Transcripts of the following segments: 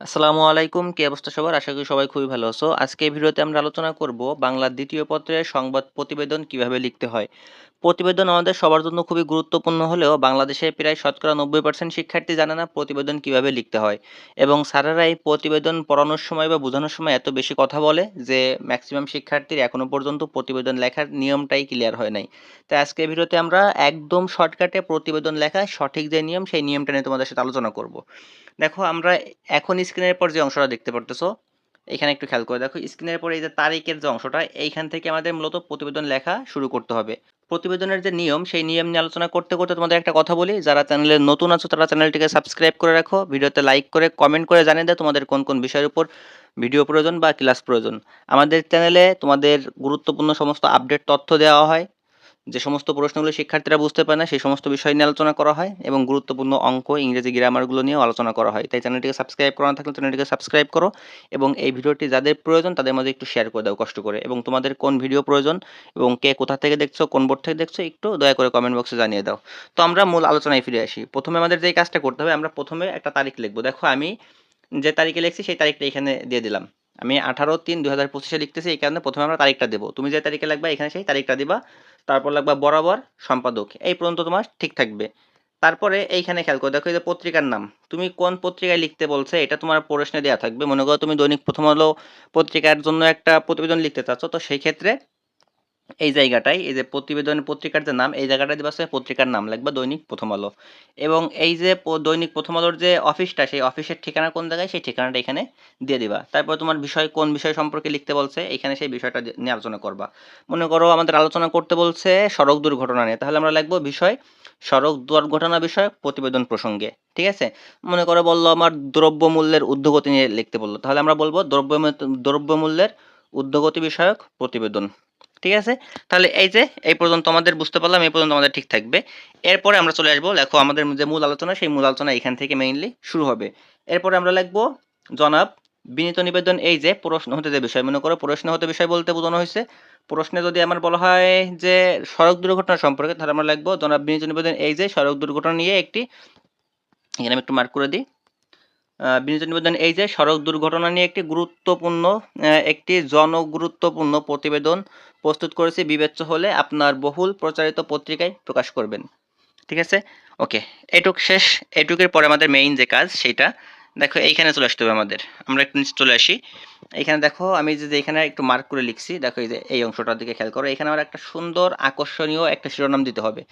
আসসালামু আলাইকুম। কি অবস্থা সবার? আশা করি সবাই খুবই ভালো আছো। আজকে এই ভিডিওতে আমরা আলোচনা করব বাংলার দ্বিতীয় পত্রের সংবাদ প্রতিবেদন কীভাবে লিখতে হয়। প্রতিবেদন আমাদের সবার জন্য খুবই গুরুত্বপূর্ণ হলেও বাংলাদেশে প্রায় শতকরা নব্বই পার্সেন্ট শিক্ষার্থী জানে না প্রতিবেদন কীভাবে লিখতে হয়। এবং স্যারেরা এই প্রতিবেদন পড়ানোর সময় বা বোঝানোর সময় এত বেশি কথা বলে যে ম্যাক্সিমাম শিক্ষার্থীর এখনও পর্যন্ত প্রতিবেদন লেখার নিয়মটাই ক্লিয়ার হয় নাই। তাই আজকে ভিডিওতে আমরা একদম শর্টকাটে প্রতিবেদন লেখা সঠিক যে নিয়ম সেই নিয়মটা নিয়ে তোমাদের সাথে আলোচনা করব। দেখো, আমরা এখন স্ক্রিনের পর যে অংশটা দেখতে পারতেছো, এখানে একটু খেয়াল করে দেখো স্ক্রিনের পরে এই যে তারিখের যে অংশটা, এইখান থেকে আমাদের মূলত প্রতিবেদন লেখা শুরু করতে হবে। প্রতিবেদনের যে নিয়ম, সেই নিয়ম নিয়ে আলোচনা করতে করতে তোমাদের একটা কথা বলি, যারা চ্যানেলে নতুন আছো, তারা চ্যানেলটিকে সাবস্ক্রাইব করে রাখো, ভিডিওতে লাইক করে কমেন্ট করে জানিয়ে দাও তোমাদের কোন কোন বিষয়ের উপর ভিডিও প্রয়োজন বা ক্লাস প্রয়োজন। আমাদের চ্যানেলে তোমাদের গুরুত্বপূর্ণ সমস্ত আপডেট তথ্য দেওয়া হয়। যে সমস্ত প্রশ্নগুলো শিক্ষার্থীরা বুঝতে পারে না, সেই সমস্ত বিষয় নিয়ে আলোচনা করা হয় এবং গুরুত্বপূর্ণ অঙ্ক, ইংরেজি গ্রামারগুলো নিয়েও আলোচনা করা হয়। তাই চ্যানেলটিকে সাবস্ক্রাইব করা থাকলে চ্যানেলটিকে সাবস্ক্রাইব করো এবং এই ভিডিওটি যাদের প্রয়োজন তাদের মধ্যে একটু শেয়ার করে দাও কষ্ট করে। এবং তোমাদের কোন ভিডিও প্রয়োজন এবং কে কোথা থেকে দেখছ, কোন বোর্ড থেকে দেখছ, একটু দয়া করে কমেন্ট বক্সে জানিয়ে দাও। তো আমরা মূল আলোচনায় ফিরে আসি। প্রথমে আমাদের যে কাজটা করতে হবে, আমরা প্রথমে একটা তারিখ লিখব। দেখো, আমি যে তারিখে লিখছি সেই তারিখটা এখানে দিয়ে দিলাম। আমি আঠারো তিন দু হাজার পঁচিশে লিখতেছি, এই কারণে প্রথমে আমরা তারিখটা দেবো। তুমি যে তারিখে লাগবে এখানে সেই তারিখটা দিবা। তারপর লাগবে বরাবর সম্পাদক। এই পর্যন্ত তোমার ঠিক থাকবে। তারপরে এইখানে খেয়াল করো, দেখো এই যে পত্রিকার নাম। তুমি কোন পত্রিকায় লিখতে বলছে, এটা তোমার প্রশ্নে দেওয়া থাকবে। মনে করো তুমি দৈনিক প্রথম আলো পত্রিকার জন্য একটা প্রতিবেদন লিখতে চাচ্ছ, তো সেই ক্ষেত্রে এই জায়গাটায়, এই যে প্রতিবেদন পত্রিকার যে নাম, এই জায়গাটা দিবা পত্রিকার নাম লাগবে দৈনিক প্রথম আলো। এবং এই যে দৈনিক প্রথম আলোর যে অফিসটা, সেই অফিসের ঠিকানা কোন জায়গায়, সেই ঠিকানাটা এখানে দিয়ে দিবা। তারপর তোমার বিষয়, কোন বিষয় সম্পর্কে লিখতে বলছে, এখানে সেই বিষয়টা নিয়ে আলোচনা করবা। মনে করো আমাদের আলোচনা করতে বলছে সড়ক দুর্ঘটনা নিয়ে। তাহলে আমরা লিখব বিষয়, সড়ক দুর্ঘটনা বিষয়ক প্রতিবেদন প্রসঙ্গে, ঠিক আছে? মনে করো বলল আমার দ্রব্যমূল্যের ঊর্ধ্বগতি নিয়ে লিখতে বলল। তাহলে আমরা বলব দ্রব্য দ্রব্যমূল্যের ঊর্ধ্বগতি বিষয়ক প্রতিবেদন। ঠিক আছে? তাহলে এই যে, এই পর্যন্ত আমাদের বুঝতে পারলাম, এই পর্যন্ত আমাদের ঠিক থাকবে। এরপরে আমরা চলে আসব, দেখো আমাদের যে মূল আলোচনা, সেই মূল আলোচনা এখান থেকে মেইনলি শুরু হবে। এরপরে আমরা লিখব, জনাব, বিনীত নিবেদন, এই যে প্রশ্ন হতে যে বিষয়, মনে করো প্রশ্ন হতে বিষয় বলতে বোঝানো হয়েছে। প্রশ্নে যদি আমার বলা হয় যে সড়ক দুর্ঘটনা সম্পর্কে, তাহলে আমরা লিখব, জনাব বিনীত নিবেদন, এই যে সড়ক দুর্ঘটনা নিয়ে একটি, এখানে আমি একটু মার্ক করে দিই। বিনীত নিবেদন এই যে সড়ক দুর্ঘটনা নিয়ে একটি গুরুত্বপূর্ণ একটি জনগুরুত্বপূর্ণ প্রতিবেদন প্রস্তুত করেছি বিবেচ্য হলে আপনার বহুল প্রচারিত পত্রিকায় প্রকাশ করবেন। ঠিক আছে? ওকে, এটুক শেষ, এটুকের পরে আমাদের মেইন যে কাজ, সেটা দেখো, এইখানে চলে আসতে হবে আমাদের। আমরা একটু নিচে চলে আসি। এখানে দেখো, আমি যে এখানে একটু মার্ক করে লিখছি, দেখো এই যে, এই অংশটার দিকে খেয়াল করো। এখানে আমার একটা সুন্দর, আকর্ষণীয় একটা শিরোনাম দিতে হবে।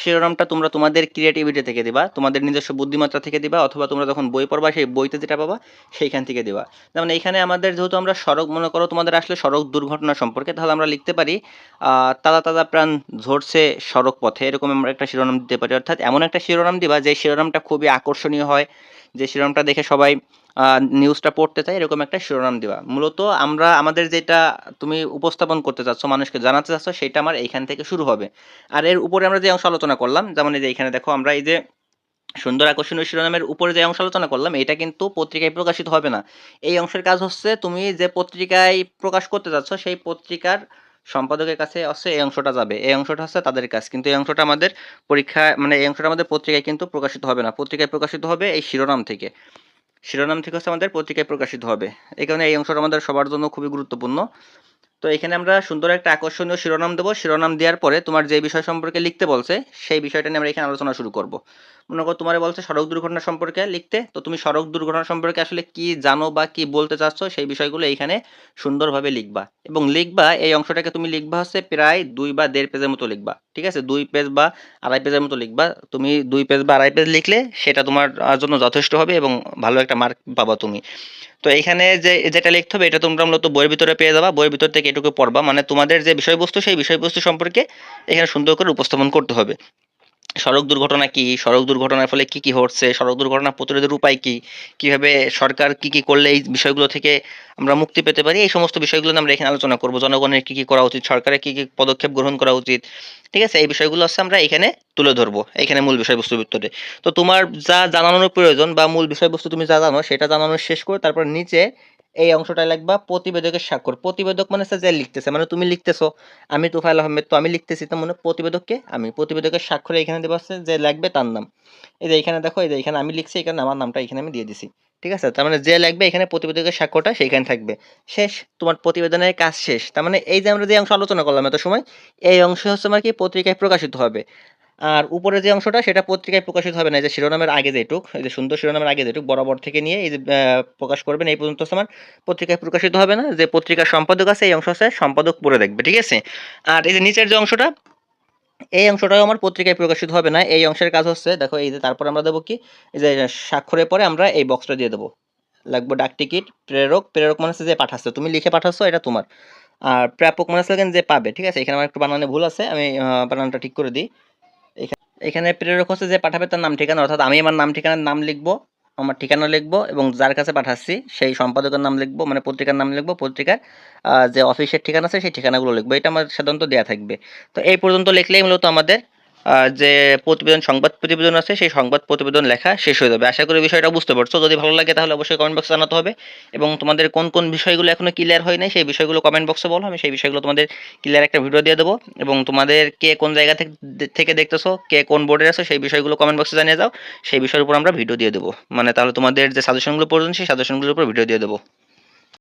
শিরোনামটা তোমরা তোমাদের ক্রিয়েটিভিটি থেকে দিবা, তোমাদের নিজস্ব বুদ্ধিমত্তা থেকে দিবা, অথবা তোমরা যখন বই পড়বা, সেই বইতে যেটা পাবা, সেইখান থেকে দিবা। যেমন এইখানে আমাদের যেহেতু আমরা সড়ক, মনে করো তোমাদের আসলে সড়ক দুর্ঘটনা সম্পর্কে, তাহলে আমরা লিখতে পারি তাজা তাজা প্রাণ ঝরছে সড়ক পথে, এরকম আমরা একটা শিরোনাম দিতে পারি। অর্থাৎ এমন একটা শিরোনাম দিবা, যে শিরোনামটা খুবই আকর্ষণীয় হয় যে শিরোনামটা দেখে সবাই নিউজটা পড়তে চায়, এরকম একটা শিরোনাম দেওয়া মূলত আমরা, আমাদের যেটা তুমি উপস্থাপন করতে চাচ্ছ, মানুষকে জানাতে চাচ্ছ, সেটা আমার এইখান থেকে শুরু হবে। আর এর উপরে আমরা যে অংশ আলোচনা করলাম, যেমন এই যে এখানে দেখো, আমরা এই যে সুন্দর আকর্ষণীয় শিরোনামের উপরে যে অংশ আলোচনা করলাম, এটা কিন্তু পত্রিকায় প্রকাশিত হবে না। এই অংশের কাজ হচ্ছে, তুমি যে পত্রিকায় প্রকাশ করতে যাচ্ছ সেই পত্রিকার সম্পাদকের কাছে হচ্ছে এই অংশটা যাবে। এই অংশটা হচ্ছে তাদের কাজ। কিন্তু এই অংশটা আমাদের পরীক্ষা মানে এই অংশটা আমাদের পত্রিকায় কিন্তু প্রকাশিত হবে না। পত্রিকায় প্রকাশিত হবে এই শিরোনাম থেকে। শিরোনাম থেকে হচ্ছে আমাদের পত্রিকায় প্রকাশিত হবে। এই কারণে এই অংশটা আমাদের সবার জন্য খুবই গুরুত্বপূর্ণ। তো এখানে আমরা সুন্দর একটা আকর্ষণীয় শিরোনাম দেবো। শিরোনাম দেওয়ার পরে তোমার যে বিষয় সম্পর্কে লিখতে বলছে, সেই বিষয়টা নিয়ে আমরা এখানে আলোচনা শুরু করব। মনে করো তোমার বলছে সড়ক দুর্ঘটনা সম্পর্কে লিখতে, তো তুমি সড়ক দুর্ঘটনা সম্পর্কে আসলে কি জানো বা কি বলতে চাচ্ছ সেই বিষয়গুলো এইখানে সুন্দরভাবে লিখবা। এবং লিখবা, এই অংশটাকে তুমি লিখবা হচ্ছে প্রায় দুই বা দেড় পেজের মতো লিখবা। ঠিক আছে? দুই পেজ বা আড়াই পেজের মতো লিখবা। তুমি দুই পেজ বা আড়াই পেজ লিখলে সেটা তোমার জন্য যথেষ্ট হবে এবং ভালো একটা মার্ক পাবা তুমি। তো এখানে যে, যেটা লিখতে হবে এটা তোমরা মূলত বইয়ের ভিতরে পেয়ে যাবা। বইয়ের ভিতর থেকে এটুকু পড়বা। মানে তোমাদের যে বিষয়বস্তু, সেই বিষয়বস্তু সম্পর্কে এখানে সুন্দর করে উপস্থাপন করতে হবে। সড়ক দুর্ঘটনা কি? সড়ক দুর্ঘটনার ফলে কি কি হচ্ছে? সড়ক দুর্ঘটনা প্রতিরোধের উপায় কি? কীভাবে সরকার কি কি করলে এই বিষয়গুলো থেকে আমরা মুক্তি পেতে পারি? এই সমস্ত বিষয়গুলো আমরা এখানে আলোচনা করব। জনগণের কি কি করা উচিত? সরকারের কি কি পদক্ষেপ গ্রহণ করা উচিত? ঠিক আছে? এই বিষয়গুলো হচ্ছে আমরা এখানে তুলে ধরবো। এখানে মূল বিষয়বস্তুর ভিতরে তো তোমার যা জানানোর প্রয়োজন বা মূল বিষয়বস্তু তুমি যা জানো, সেটা জানানোর শেষ করে তারপর নিচে এই অংশটা লিখবা প্রতিবেদকের স্বাক্ষর। প্রতিবেদক মানে যে লিখতেছে মানে তুমি লিখতেছো, আমি তুফাইল আহমেদ, তো আমি লিখতেছি, তো মনে প্রতিবেদককে আমি, প্রতিবেদকের স্বাক্ষরে এখানে দেবো হচ্ছে যে লাগবে তার নাম। এই যে এখানে দেখো, এই যে এখানে আমি লিখছি, এখানে আমার নামটা এখানে আমি দিয়ে দিছি, ঠিক আছে? তার মানে যে লাগবে এখানে প্রতিবেদকের স্বাক্ষরটা সেইখানে থাকবে। শেষ, তোমার প্রতিবেদনের কাজ শেষ। তার মানে এই যে আমরা যে অংশ আলোচনা করলাম এত সময়, এই অংশ হচ্ছে আমার কি পত্রিকায় প্রকাশিত হবে। আর উপরে যে অংশটা, সেটা পত্রিকায় প্রকাশিত হবে না। যে শিরোনামের আগে যেটুক এই যে সুন্দর শিরোনামের আগে যেটুক বরাবর থেকে নিয়ে এই যে প্রকাশ করবেন, এই পর্যন্ত আমার পত্রিকায় প্রকাশিত হবে না। যে পত্রিকার সম্পাদক আছে, এই অংশ হচ্ছে সম্পাদক পড়ে দেখবে, ঠিক আছে? আর এই যে নিচের যে অংশটা, এই অংশটাও আমার পত্রিকায় প্রকাশিত হবে না। এই অংশের কাজ হচ্ছে, দেখো, এই যে তারপর আমরা দেবো কি? এই যে স্বাক্ষরের পরে আমরা এই বক্সটা দিয়ে দেবো। লাগবে ডাক টিকিট, প্রেরক প্রেরক মানে যে পাঠাচ্ছে। তুমি লিখে পাঠাচ্ছ, এটা তোমার। আর প্রাপক মানে যে পাবে, ঠিক আছে? এখানে আমার একটু বানানে ভুল আছে, আমি বানানটা ঠিক করে দিই। এখানে প্রেরক হচ্ছে যে পাঠাবে তার নাম ঠিকানা, অর্থাৎ আমি আমার নাম ঠিকানার নাম লিখব, আমার ঠিকানা লিখব এবং যার কাছে পাঠাচ্ছি, সেই সম্পাদকের নাম লিখব মানে পত্রিকার নাম লিখব, পত্রিকার যে অফিসের ঠিকানা আছে সেই ঠিকানাগুলো লিখব। এটা আমার সাধারণত দেওয়া থাকবে। তো এই পর্যন্ত লিখলেই মূলত আমাদের যে প্রতিবেদন, সংবাদ প্রতিবেদন আছে, সেই সংবাদ প্রতিবেদন লেখা শেষ হয়ে যাবে। আশা করি বিষয়টা বুঝতে পারছ। যদি ভালো লাগে তাহলে অবশ্যই কমেন্ট বক্সে জানাতে হবে। এবং তোমাদের কোন কোন বিষয়গুলো এখনও ক্লিয়ার হয় নাই, সেই বিষয়গুলো কমেন্ট বক্সে বলো। আমি সেই বিষয়গুলো তোমাদের ক্লিয়ার একটা ভিডিও দিয়ে দেবো। এবং তোমাদের কে কোন জায়গা থেকে দেখতেছো, কে কোন বোর্ডে আছো, সেই বিষয়গুলো কমেন্ট বক্সে জানিয়ে দাও। সেই বিষয়ের উপর আমরা ভিডিও দিয়ে দেবো। মানে তাহলে তোমাদের যে সাজেশনগুলো প্রয়োজন, সেই সাজেশনগুলোর উপর ভিডিও দিয়ে দেবো।